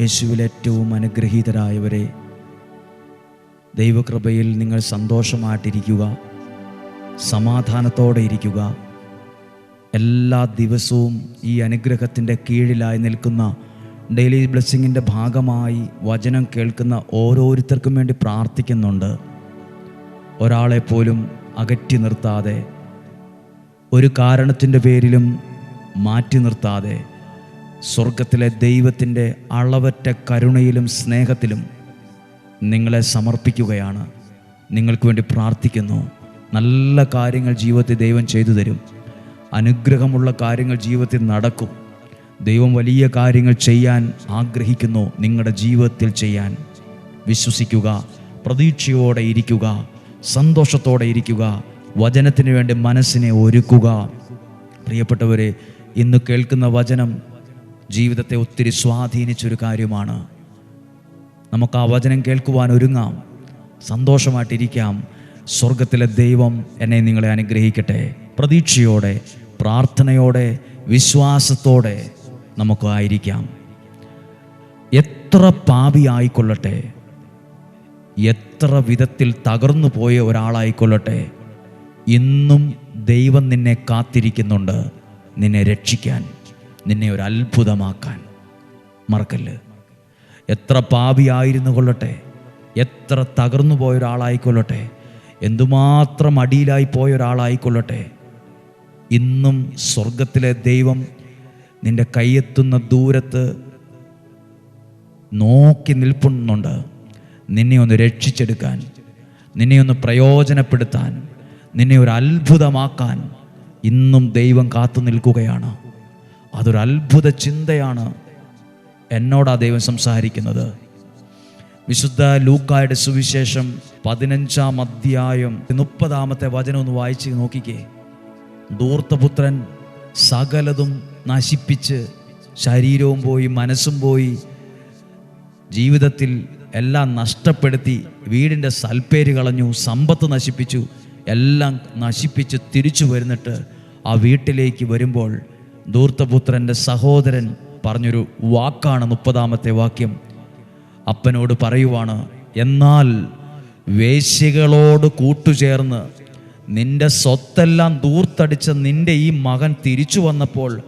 യേശുവിൽ ഏറ്റവും അനുഗ്രഹീതരായവരെ ദൈവകൃപയിൽ നിങ്ങൾ സന്തോഷമായിട്ടിരിക്കുക സമാധാനത്തോടെ ഇരിക്കുക. എല്ലാ ദിവസവും ഈ അനുഗ്രഹത്തിന്റെ കീഴിലായി നിൽക്കുന്ന ഡെയിലി ബ്ലെസ്സിങ്ങിന്റെ ഭാഗമായി വചനം കേൾക്കുന്ന ഓരോരുത്തർക്കും വേണ്ടി പ്രാർത്ഥിക്കുന്നുണ്ട്. ഒരാളെ പോലും അകറ്റി നിർത്താതെ ഒരു കാരണത്തിന്റെ പേരിലും മാറ്റി നിർത്താതെ സ്വർഗത്തിലെ ദൈവത്തിന്റെ അളവറ്റ കരുണയിലും സ്നേഹത്തിലും നിങ്ങളെ സമർപ്പിക്കുകയാണ്. നിങ്ങൾക്ക് വേണ്ടി പ്രാർത്ഥിക്കുന്നു. നല്ല കാര്യങ്ങൾ ജീവിതത്തിൽ ദൈവം ചെയ്തു തരും. അനുഗ്രഹമുള്ള കാര്യങ്ങൾ ജീവിതത്തിൽ നടക്കും. ദൈവം വലിയ കാര്യങ്ങൾ ചെയ്യാൻ ആഗ്രഹിക്കുന്നു നിങ്ങളുടെ ജീവിതത്തിൽ ചെയ്യാൻ. വിശ്വസിക്കുക പ്രതീക്ഷയോടെ ഇരിക്കുക സന്തോഷത്തോടെ ഇരിക്കുക വചനത്തിന് വേണ്ടി മനസ്സിനെ ഒരുക്കുക. പ്രിയപ്പെട്ടവരെ ഇന്ന് കേൾക്കുന്ന വചനം ജീവിതത്തെ ഒത്തിരി സ്വാധീനിച്ചൊരു കാര്യമാണ്. നമുക്ക് ആ വചനം കേൾക്കുവാൻ ഒരുങ്ങാം. സന്തോഷമായിട്ടിരിക്കാം. സ്വർഗത്തിലെ ദൈവം എന്നെ നിങ്ങളെ അനുഗ്രഹിക്കട്ടെ. പ്രതീക്ഷയോടെ പ്രാർത്ഥനയോടെ വിശ്വാസത്തോടെ നമുക്ക് ആയിരിക്കാം. എത്ര പാപി ആയിക്കൊള്ളട്ടെ. എത്ര വിധത്തിൽ തകർന്നു പോയ ഒരാളായിക്കൊള്ളട്ടെ. ഇന്നും ദൈവം നിന്നെ കാത്തിരിക്കുന്നുണ്ട് നിന്നെ രക്ഷിക്കാൻ. നിന്നെ ഒരു അത്ഭുതമാക്കാൻ മറക്കല്ല്. എത്ര പാപിയായിരുന്നു കൊള്ളട്ടെ. എത്ര തകർന്നു പോയ ഒരാളായിക്കൊള്ളട്ടെ എന്തുമാത്രം അടിയിലായി പോയ ഒരാളായിക്കൊള്ളട്ടെ ഇന്നും സ്വർഗത്തിലെ ദൈവം നിന്റെ കൈയെത്തുന്ന ദൂരത്ത് നോക്കി നിൽപ്പുന്നുണ്ട്. നിന്നെ ഒന്ന് രക്ഷിച്ചെടുക്കാൻ നിന്നെ ഒന്ന് പ്രയോജനപ്പെടുത്താൻ നിന്നെ ഒരു അത്ഭുതമാക്കാൻ ഇന്നും ദൈവം കാത്തു നിൽക്കുകയാണ്. അതൊരു അത്ഭുത ചിന്തയാണ് എന്നോടാ ദൈവം സംസാരിക്കുന്നത്. വിശുദ്ധ ലൂക്കായുടെ സുവിശേഷം പതിനഞ്ചാം അധ്യായം മുപ്പതാമത്തെ വചനം ഒന്ന് വായിച്ച് നോക്കിക്കേ. ദൂർത്തപുത്രൻ സകലതും നശിപ്പിച്ച് ശരീരവും പോയി മനസ്സും പോയി ജീവിതത്തിൽ എല്ലാം നഷ്ടപ്പെടുത്തി വീടിന്റെ സൽപ്പേര് കളഞ്ഞു സമ്പത്ത് നശിപ്പിച്ചു എല്ലാം നശിപ്പിച്ച് തിരിച്ചു വരുന്നിട്ട് ആ വീട്ടിലേക്ക് വരുമ്പോൾ ധൂർത്തപുത്രന്റെ സഹോദരൻ പറഞ്ഞൊരു വാക്കാണ് മുപ്പതാമത്തെ വാക്യം. അപ്പനോട് പറയുവാണ് എന്നാൽ വേശ്യകളോട് കൂട്ടുചേർന്ന് നിന്റെ സ്വത്തെല്ലാം ദൂർത്തടിച്ച നിന്റെ ഈ മകൻ തിരിച്ചു വന്നപ്പോൾ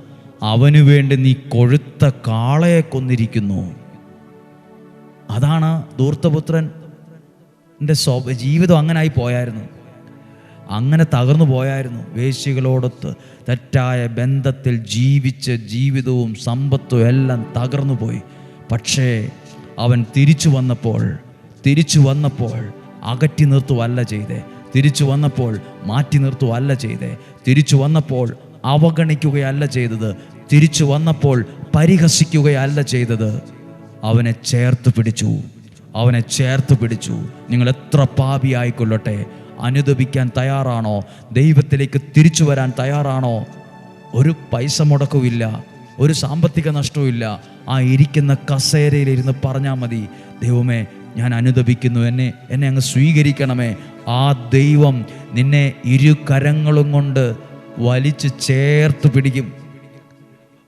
അവനു വേണ്ടി നീ കൊഴുത്ത കാളയെ കൊന്നിരിക്കുന്നു. അതാണ് ദൂർത്തപുത്രന്റെ സ്വ ജീവിതം അങ്ങനായി പോയായിരുന്നു. അങ്ങനെ തകർന്നു പോയായിരുന്നു. വേശികളോടൊത്ത് തെറ്റായ ബന്ധത്തിൽ ജീവിച്ച് ജീവിതവും സമ്പത്തും എല്ലാം തകർന്നു പോയി. പക്ഷേ അവൻ തിരിച്ചു വന്നപ്പോൾ തിരിച്ചു വന്നപ്പോൾ അകറ്റി നിർത്തുവല്ല ചെയ്തേ. തിരിച്ചു വന്നപ്പോൾ മാറ്റി നിർത്തുവല്ല ചെയ്തേ. തിരിച്ചു വന്നപ്പോൾ അവഗണിക്കുകയല്ല ചെയ്തത്. തിരിച്ചു വന്നപ്പോൾ പരിഹസിക്കുകയല്ല ചെയ്തത്. അവനെ ചേർത്ത് പിടിച്ചു. അവനെ ചേർത്ത് പിടിച്ചു. നിങ്ങൾ എത്ര പാപിയായിക്കൊള്ളട്ടെ. അനുദപിക്കാൻ തയ്യാറാണോ? ദൈവത്തിലേക്ക് തിരിച്ചു വരാൻ തയ്യാറാണോ? ഒരു പൈസ മുടക്കുമില്ല ഒരു സാമ്പത്തിക നഷ്ടവുമില്ല. ആ ഇരിക്കുന്ന കസേരയിലിരുന്ന് പറഞ്ഞാൽ മതി ദൈവമേ ഞാൻ അനുദപിക്കുന്നു എന്നെ എന്നെ അങ്ങ് സ്വീകരിക്കണമേ. ആ ദൈവം നിന്നെ ഇരു കരങ്ങളും കൊണ്ട് വലിച്ച് ചേർത്ത് പിടിക്കും.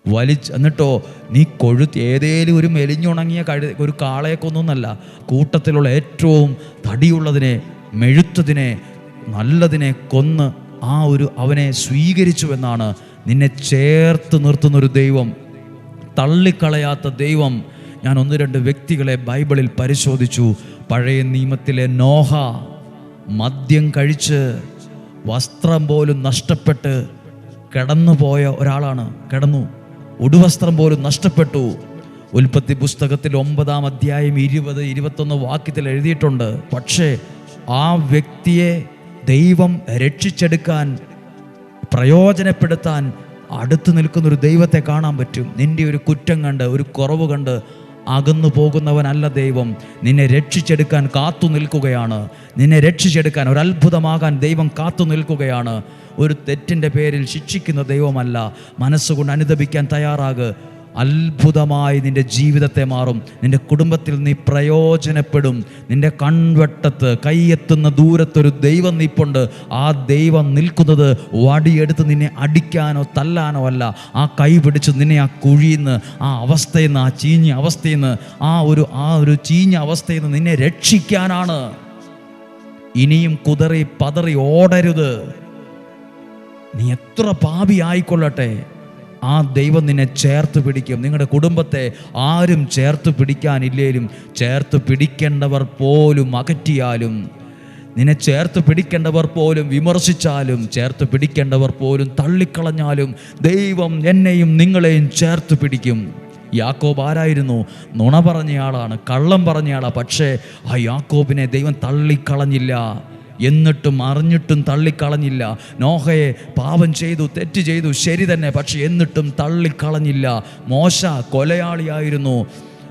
വലിച്ച് എന്നിട്ടോ നീ കൊഴുത്ത് ഏതേലും ഒരു മെലിഞ്ഞുണങ്ങിയ കഴു ഒരു കാളയെ കൊന്നൊന്നല്ല. കൂട്ടത്തിലുള്ള ഏറ്റവും തടിയുള്ളതിനെ മെഴുത്തതിനെ നല്ലതിനെ കൊന്ന് ആ ഒരു അവനെ സ്വീകരിച്ചുവെന്നാണ് നിന്നെ ചേർത്ത് നിർത്തുന്നൊരു ദൈവം. തള്ളിക്കളയാത്ത ദൈവം. ഞാൻ ഒന്ന് രണ്ട് വ്യക്തികളെ ബൈബിളിൽ പരിശോധിച്ചു. പഴയ നിയമത്തിലെ നോഹ മദ്യം കഴിച്ച് വസ്ത്രം പോലും നഷ്ടപ്പെട്ട് കിടന്നുപോയ ഒരാളാണ്. കിടന്നു. ഉടുവസ്ത്രം പോലും നഷ്ടപ്പെട്ടു. ഉൽപ്പത്തി പുസ്തകത്തിൽ ഒമ്പതാം അധ്യായം ഇരുപത് ഇരുപത്തൊന്ന് വാക്യത്തിൽ എഴുതിയിട്ടുണ്ട്. പക്ഷേ ആ വ്യക്തിയെ ദൈവം രക്ഷിച്ചെടുക്കാൻ പ്രയോജനപ്പെടുത്താൻ അടുത്ത് നിൽക്കുന്ന ഒരു ദൈവത്തെ കാണാൻ പറ്റും. നിന്റെ ഒരു കുറ്റം കണ്ട് ഒരു കുറവ് കണ്ട് അകന്നു പോകുന്നവനല്ല ദൈവം. നിന്നെ രക്ഷിച്ചെടുക്കാൻ കാത്തു നിൽക്കുകയാണ്. നിന്നെ രക്ഷിച്ചെടുക്കാൻ ഒരു അത്ഭുതമാകാൻ ദൈവം കാത്തു നിൽക്കുകയാണ്. ഒരു തെറ്റിന്റെ പേരിൽ ശിക്ഷിക്കുന്ന ദൈവമല്ല. മനസ്സുകൊണ്ട് അനുദപിക്കാൻ തയ്യാറാക്. അത്ഭുതമായി നിന്റെ ജീവിതത്തെ മാറും. നിന്റെ കുടുംബത്തിൽ നീ പ്രയോജനപ്പെടും. നിന്റെ കൺവെട്ടത്ത് കൈയെത്തുന്ന ദൂരത്തൊരു ദൈവം നീപ്പുണ്ട്. ആ ദൈവം നിൽക്കുന്നത് വടിയെടുത്ത് നിന്നെ അടിക്കാനോ തല്ലാനോ അല്ല. ആ കൈ പിടിച്ച് നിന്നെ ആ കുഴിയിൽ നിന്ന് ആ അവസ്ഥയിൽ നിന്ന് ആ ചീഞ്ഞ അവസ്ഥയിൽ നിന്ന് ആ ഒരു ആ ഒരു ചീഞ്ഞ അവസ്ഥയിൽ നിന്ന് നിന്നെ രക്ഷിക്കാനാണ്. ഇനിയും കുതറി പതറി ഓടരുത്. നീ എത്ര പാപി ആയിക്കൊള്ളട്ടെ. ആ ദൈവം നിന്നെ ചേർത്ത് പിടിക്കും. നിങ്ങളുടെ കുടുംബത്തെ ആരും ചേർത്ത് പിടിക്കാനില്ലേലും ചേർത്ത് പിടിക്കേണ്ടവർ പോലും അകറ്റിയാലും നിന്നെ ചേർത്ത് പിടിക്കേണ്ടവർ പോലും വിമർശിച്ചാലും ചേർത്ത് പിടിക്കേണ്ടവർ പോലും തള്ളിക്കളഞ്ഞാലും ദൈവം എന്നെയും നിങ്ങളെയും ചേർത്ത് പിടിക്കും. യാക്കോബ് ആരായിരുന്നു? നുണ പറഞ്ഞയാളാണ് കള്ളം പറഞ്ഞയാളാണ് പക്ഷേ ആ യാക്കോബിനെ ദൈവം തള്ളിക്കളഞ്ഞില്ല. എന്നിട്ടും അറിഞ്ഞിട്ടും തള്ളിക്കളഞ്ഞില്ല. നോഹയെ പാപം ചെയ്തു തെറ്റ് ചെയ്തു ശരി തന്നെ പക്ഷെ എന്നിട്ടും തള്ളിക്കളഞ്ഞില്ല. മോശ കൊലയാളിയായിരുന്നു.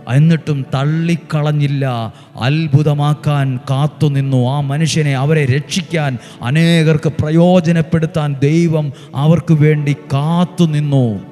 എന്നിട്ടും തള്ളിക്കളഞ്ഞില്ല. അത്ഭുതമാക്കാൻ കാത്തുനിന്നു ആ മനുഷ്യനെ അവരെ രക്ഷിക്കാൻ അനേകർക്ക് പ്രയോജനപ്പെടുത്താൻ ദൈവം അവർക്ക് വേണ്ടി കാത്തുനിന്നു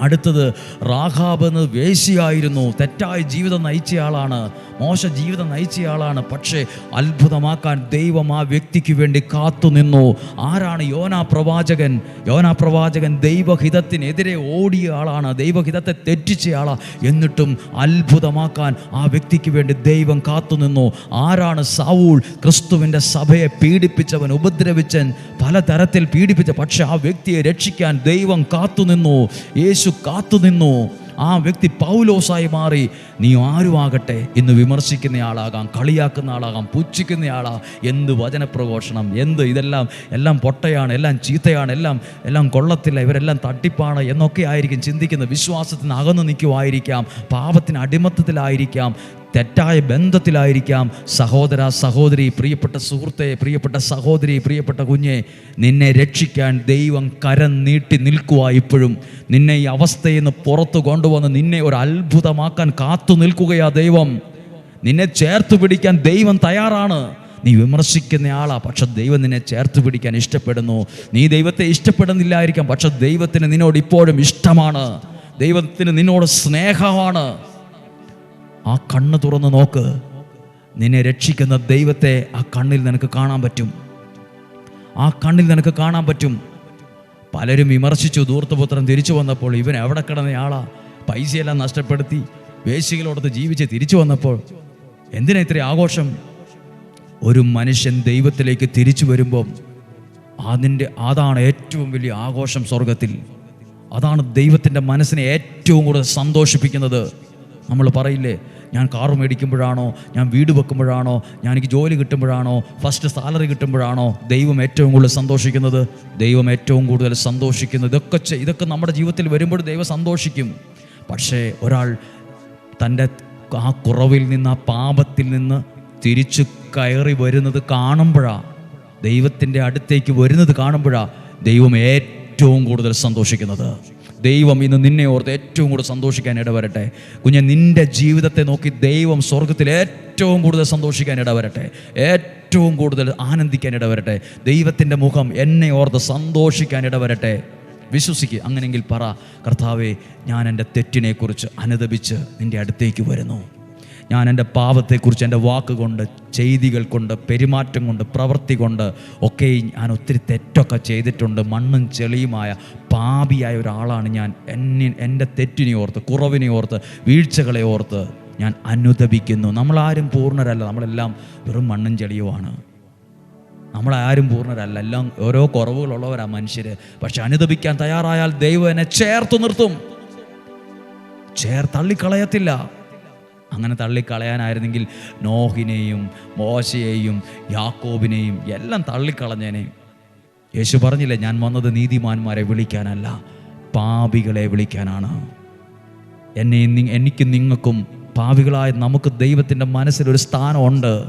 അടുത്തത് റാഹാബ് എന്ന് വേശിയായിരുന്നു തെറ്റായ ജീവിതം നയിച്ചയാളാണ്. മോശ ജീവിതം നയിച്ചയാളാണ് പക്ഷേ അത്ഭുതമാക്കാൻ ദൈവം ആ വ്യക്തിക്ക് വേണ്ടി കാത്തുനിന്നു ആരാണ് യോനാ പ്രവാചകൻ? യോനാ പ്രവാചകൻ ദൈവഹിതത്തിനെതിരെ ഓടിയ ആളാണ്. ദൈവഹിതത്തെ തെറ്റിച്ചയാളാണ് എന്നിട്ടും അത്ഭുതമാക്കാൻ ആ വ്യക്തിക്ക് വേണ്ടി ദൈവം കാത്തുനിന്നു ആരാണ് സാവൂൾ ക്രിസ്തുവിന്റെ സഭയെ പീഡിപ്പിച്ചവൻ ഉപദ്രവിച്ചൻ പലതരത്തിൽ പീഡിപ്പിച്ച. പക്ഷെ ആ വ്യക്തിയെ രക്ഷിക്കാൻ ദൈവം കാത്തുനിന്നു യേശു കാത്തുനിന്നു ആ വ്യക്തി പൗലോസായി മാറി നീ ആരും ആകട്ടെ ഇന്ന് വിമർശിക്കുന്ന ആളാകാം കളിയാക്കുന്ന ആളാകാം പുച്ഛിക്കുന്ന ആളാ എന്ത് വചനപ്രഘോഷണം എന്ത് ഇതെല്ലാം എല്ലാം പൊട്ടയാണ് എല്ലാം ചീത്തയാണ് എല്ലാം എല്ലാം കൊള്ളത്തില്ല ഇവരെല്ലാം തട്ടിപ്പാണ് എന്നൊക്കെ ആയിരിക്കും ചിന്തിക്കുന്നത് വിശ്വാസത്തിന് അകന്നു നിൽക്കുമായിരിക്കാം പാപത്തിന് അടിമത്തത്തിലായിരിക്കാം. തെറ്റായ ബന്ധത്തിലായിരിക്കാം. സഹോദര സഹോദരി പ്രിയപ്പെട്ട സുഹൃത്തെ പ്രിയപ്പെട്ട സഹോദരി പ്രിയപ്പെട്ട കുഞ്ഞെ നിന്നെ രക്ഷിക്കാൻ ദൈവം കരം നീട്ടി നിൽക്കുക ഇപ്പോഴും. നിന്നെ ഈ അവസ്ഥയിൽ നിന്ന് പുറത്തു കൊണ്ടുവന്ന് നിന്നെ ഒരു അത്ഭുതമാക്കാൻ കാത്തു നിൽക്കുകയാ ദൈവം. നിന്നെ ചേർത്ത് പിടിക്കാൻ ദൈവം തയ്യാറാണ്. നീ വിമർശിക്കുന്ന ആളാ പക്ഷെ ദൈവം നിന്നെ ചേർത്ത് പിടിക്കാൻ ഇഷ്ടപ്പെടുന്നു. നീ ദൈവത്തെ ഇഷ്ടപ്പെടുന്നില്ലായിരിക്കാം പക്ഷെ ദൈവത്തിന് നിന്നോട് ഇപ്പോഴും ഇഷ്ടമാണ്. ദൈവത്തിന് നിന്നോട് സ്നേഹമാണ്. ആ കണ്ണ് തുറന്ന് നോക്ക്. നിന്നെ രക്ഷിക്കുന്ന ദൈവത്തെ ആ കണ്ണിൽ നിനക്ക് കാണാൻ പറ്റും. ആ കണ്ണിൽ നിനക്ക് കാണാൻ പറ്റും. പലരും വിമർശിച്ചു ദൂർത്തപുത്രൻ തിരിച്ചു വന്നപ്പോൾ ഇവൻ എവിടെ കിടന്നയാളാ പൈസയെല്ലാം നഷ്ടപ്പെടുത്തി വേശികളോടത്ത് ജീവിച്ച് തിരിച്ചു വന്നപ്പോൾ എന്തിനാ ഇത്ര ആഘോഷം? ഒരു മനുഷ്യൻ ദൈവത്തിലേക്ക് തിരിച്ചു വരുമ്പം അതിന്റെ അതാണ് ഏറ്റവും വലിയ ആഘോഷം സ്വർഗത്തിൽ അതാണ് ദൈവത്തിന്റെ മനസ്സിനെ ഏറ്റവും കൂടുതൽ സന്തോഷിപ്പിക്കുന്നത്. നമ്മൾ പറയില്ലേ ഞാൻ കാറ് മേടിക്കുമ്പോഴാണോ ഞാൻ വീട് വെക്കുമ്പോഴാണോ ഞാൻ എനിക്ക് ജോലി കിട്ടുമ്പോഴാണോ ഫസ്റ്റ് സാലറി കിട്ടുമ്പോഴാണോ ദൈവം ഏറ്റവും കൂടുതൽ സന്തോഷിക്കുന്നത്? ദൈവം ഏറ്റവും കൂടുതൽ സന്തോഷിക്കുന്നത്. ഇതൊക്കെ ഇതൊക്കെ നമ്മുടെ ജീവിതത്തിൽ വരുമ്പോൾ ദൈവം സന്തോഷിക്കും. പക്ഷേ ഒരാൾ തന്റെ ആ കുറവിൽ നിന്ന് ആ പാപത്തിൽ നിന്ന് തിരിച്ചു കയറി വരുന്നത് കാണുമ്പോഴാണ് ദൈവത്തിന്റെ അടുത്തേക്ക് വരുന്നത് കാണുമ്പോഴാണ് ദൈവം ഏറ്റവും കൂടുതൽ സന്തോഷിക്കുന്നത്. ദൈവം ഇന്ന് നിന്നെ ഓർത്ത് ഏറ്റവും കൂടുതൽ സന്തോഷിക്കാൻ ഇടവരട്ടെ. കുഞ്ഞെ നിന്റെ ജീവിതത്തെ നോക്കി ദൈവം സ്വർഗത്തിൽ ഏറ്റവും കൂടുതൽ സന്തോഷിക്കാൻ ഇടവരട്ടെ. ഏറ്റവും കൂടുതൽ ആനന്ദിക്കാൻ ഇടവരട്ടെ. ദൈവത്തിന്റെ മുഖം എന്നെ ഓർത്ത് സന്തോഷിക്കാൻ ഇടവരട്ടെ. വിശ്വസിക്കുക അങ്ങനെയെങ്കിൽ പറ കർത്താവെ ഞാൻ എന്റെ തെറ്റിനെക്കുറിച്ച് അനുദപിച്ച് നിന്റെ അടുത്തേക്ക് വരുന്നു. ഞാൻ എന്റെ പാപത്തെക്കുറിച്ച് എന്റെ വാക്കുകൊണ്ട് ചെയ്തികൾ കൊണ്ട് പെരുമാറ്റം കൊണ്ട് പ്രവൃത്തി കൊണ്ട് ഒക്കെ ഞാൻ ഒത്തിരി തെറ്റൊക്കെ ചെയ്തിട്ടുണ്ട്. മണ്ണും ചെളിയുമായ പാപിയായ ഒരാളാണ് ഞാൻ. എന്നെ എന്റെ തെറ്റിനെ ഓർത്ത് കുറവിനെ ഓർത്ത് വീഴ്ചകളെ ഓർത്ത് ഞാൻ അനുദപിക്കുന്നു. നമ്മളാരും പൂർണരല്ല. നമ്മളെല്ലാം വെറും മണ്ണും ചെളിയുമാണ് നമ്മളാരും പൂർണരല്ല. എല്ലാം ഓരോ കുറവുകളുള്ളവരാ മനുഷ്യർ പക്ഷെ അനുദപിക്കാൻ തയ്യാറായാൽ ദൈവം എന്നെ ചേർത്ത് നിർത്തും. ചേർ തള്ളിക്കളയത്തില്ല. അങ്ങനെ തള്ളിക്കളയാനായിരുന്നെങ്കിൽ നോഹിനെയും മോശയെയും യാക്കോബിനെയും എല്ലാം തള്ളിക്കളഞ്ഞേനെ. യേശു പറഞ്ഞില്ലേ ഞാൻ വന്നത് നീതിമാന്മാരെ വിളിക്കാനല്ല പാപികളെ വിളിക്കാനാണ്. എന്നെ എനിക്കും നിങ്ങൾക്കും പാവികളായ നമുക്ക് ദൈവത്തിന്റെ മനസ്സിലൊരു സ്ഥാനമുണ്ട്.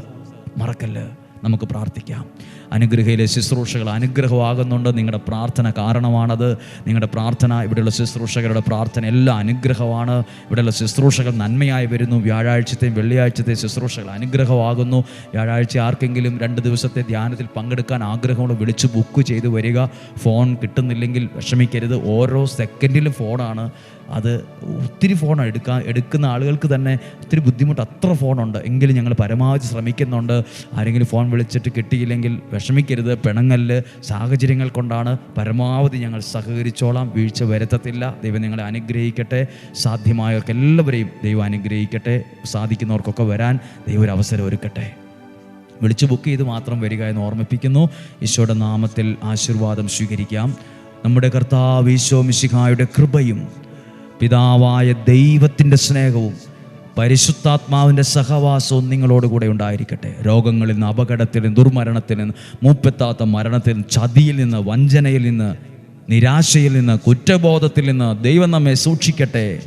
മറക്കല്ല്. നമുക്ക് പ്രാർത്ഥിക്കാം. അനുഗ്രഹയിലെ ശുശ്രൂഷകൾ അനുഗ്രഹമാകുന്നുണ്ട്. നിങ്ങളുടെ പ്രാർത്ഥന കാരണമാണത്. നിങ്ങളുടെ പ്രാർത്ഥന ഇവിടെയുള്ള ശുശ്രൂഷകരുടെ പ്രാർത്ഥന എല്ലാം അനുഗ്രഹമാണ്. ഇവിടെയുള്ള ശുശ്രൂഷകൾ നന്മയായി വരുന്നു. വ്യാഴാഴ്ചത്തെയും വെള്ളിയാഴ്ചത്തെയും ശുശ്രൂഷകൾ അനുഗ്രഹമാകുന്നു. വ്യാഴാഴ്ച ആർക്കെങ്കിലും രണ്ട് ദിവസത്തെ ധ്യാനത്തിൽ പങ്കെടുക്കാൻ ആഗ്രഹമുള്ള വിളിച്ച് ബുക്ക് ചെയ്ത് വരിക. ഫോൺ കിട്ടുന്നില്ലെങ്കിൽ വിഷമിക്കരുത്. ഓരോ സെക്കൻഡിലും ഫോണാണ്. അത് ഒത്തിരി ഫോൺ എടുക്കാൻ എടുക്കുന്ന ആളുകൾക്ക് തന്നെ ഒത്തിരി ബുദ്ധിമുട്ട് അത്ര ഫോണുണ്ട്. എങ്കിലും ഞങ്ങൾ പരമാവധി ശ്രമിക്കുന്നുണ്ട്. ആരെങ്കിലും ഫോൺ വിളിച്ചിട്ട് കിട്ടിയില്ലെങ്കിൽ വിഷമിക്കരുത്. പിണങ്ങൽ സാഹചര്യങ്ങൾ കൊണ്ടാണ് പരമാവധി ഞങ്ങൾ സഹകരിച്ചോളാം. വീഴ്ച വരുത്തത്തില്ല. ദൈവം നിങ്ങളെ അനുഗ്രഹിക്കട്ടെ. സാധ്യമായവർക്ക് എല്ലാവരെയും ദൈവം അനുഗ്രഹിക്കട്ടെ. സാധിക്കുന്നവർക്കൊക്കെ വരാൻ ദൈവം ഒരു അവസരം ഒരുക്കട്ടെ. വിളിച്ചു ബുക്ക് ചെയ്ത് മാത്രം വരിക എന്ന് ഓർമ്മിപ്പിക്കുന്നു. ഈശോയുടെ നാമത്തിൽ ആശീർവാദം സ്വീകരിക്കാം. നമ്മുടെ കർത്താവ് ഈശോ മിശിഹായുടെ കൃപയും പിതാവായ ദൈവത്തിന്റെ സ്നേഹവും പരിശുദ്ധാത്മാവിന്റെ സഹവാസവും നിങ്ങളോടുകൂടെ ഉണ്ടായിരിക്കട്ടെ. രോഗങ്ങളിൽ നിന്ന് അപകടത്തിൽ നിന്ന് ദുർമരണത്തിൽ നിന്ന് മൂപ്പെത്താത്ത മരണത്തിൽ നിന്ന് ചതിയിൽ നിന്ന് വഞ്ചനയിൽ നിന്ന് നിരാശയിൽ നിന്ന് കുറ്റബോധത്തിൽ നിന്ന് ദൈവം നമ്മെ സൂക്ഷിക്കട്ടെ.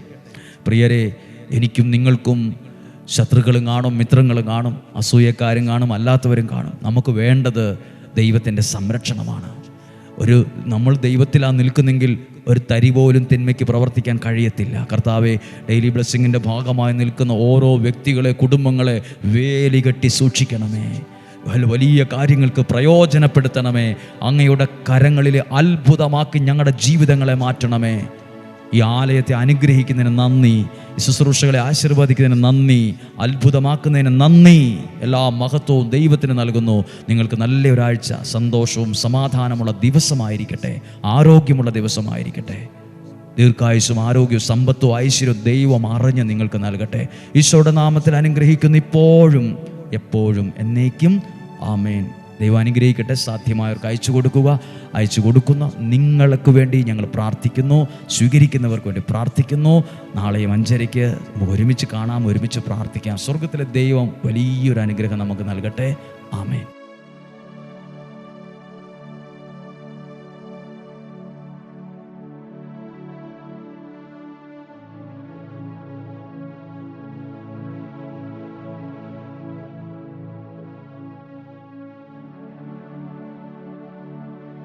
പ്രിയരെ എനിക്കും നിങ്ങൾക്കും ശത്രുക്കളും കാണും മിത്രങ്ങളും കാണും അസൂയക്കാരും കാണും അല്ലാത്തവരും കാണും. നമുക്ക് വേണ്ടത് ദൈവത്തിന്റെ സംരക്ഷണമാണ്. ഒരു നമ്മൾ ദൈവത്തിലാണ് നിൽക്കുന്നെങ്കിൽ ഒരു തരി പോലും തിന്മയ്ക്ക് പ്രവർത്തിക്കാൻ കഴിയത്തില്ല. കർത്താവെ ഡെയിലി ബ്ലെസ്സിങ്ങിന്റെ ഭാഗമായി നിൽക്കുന്ന ഓരോ വ്യക്തികളെ കുടുംബങ്ങളെ വേലി കെട്ടി സൂക്ഷിക്കണമേ. വലിയ കാര്യങ്ങൾക്ക് പ്രയോജനപ്പെടുത്തണമേ. അങ്ങയുടെ കരങ്ങളിൽ അത്ഭുതമാക്കി ഞങ്ങളുടെ ജീവിതങ്ങളെ മാറ്റണമേ. ഈ ആലയത്തെ അനുഗ്രഹിക്കുന്നതിന് നന്ദി. ശുശ്രൂഷകളെ ആശീർവദിക്കുന്നതിന് നന്ദി. അത്ഭുതമാക്കുന്നതിന് നന്ദി. എല്ലാ മഹത്വവും ദൈവത്തിന് നൽകുന്നു. നിങ്ങൾക്ക് നല്ല ഒരാഴ്ച സന്തോഷവും സമാധാനമുള്ള ദിവസമായിരിക്കട്ടെ. ആരോഗ്യമുള്ള ദിവസമായിരിക്കട്ടെ. ദീർഘായുസും ആരോഗ്യവും സമ്പത്തും ഐശ്വര്യവും ദൈവം അറിഞ്ഞ് നിങ്ങൾക്ക് നൽകട്ടെ. ഈശോയുടെ നാമത്തിൽ അനുഗ്രഹിക്കുന്ന ഇപ്പോഴും എപ്പോഴും എന്നേക്കും. ആമേൻ. ദൈവം അനുഗ്രഹിക്കട്ടെ സാധ്യമായവർക്ക് അയച്ചു കൊടുക്കുക. അയച്ചു കൊടുക്കുന്ന നിങ്ങൾക്ക് വേണ്ടി ഞങ്ങൾ പ്രാർത്ഥിക്കുന്നു. സ്വീകരിക്കുന്നവർക്ക് വേണ്ടി പ്രാർത്ഥിക്കുന്നു. നാളെയും അഞ്ചരയ്ക്ക് ഒരുമിച്ച് കാണാം. ഒരുമിച്ച് പ്രാർത്ഥിക്കാം. സ്വർഗത്തിലെ ദൈവം വലിയൊരു അനുഗ്രഹം നമുക്ക് നൽകട്ടെ. ആമേൻ.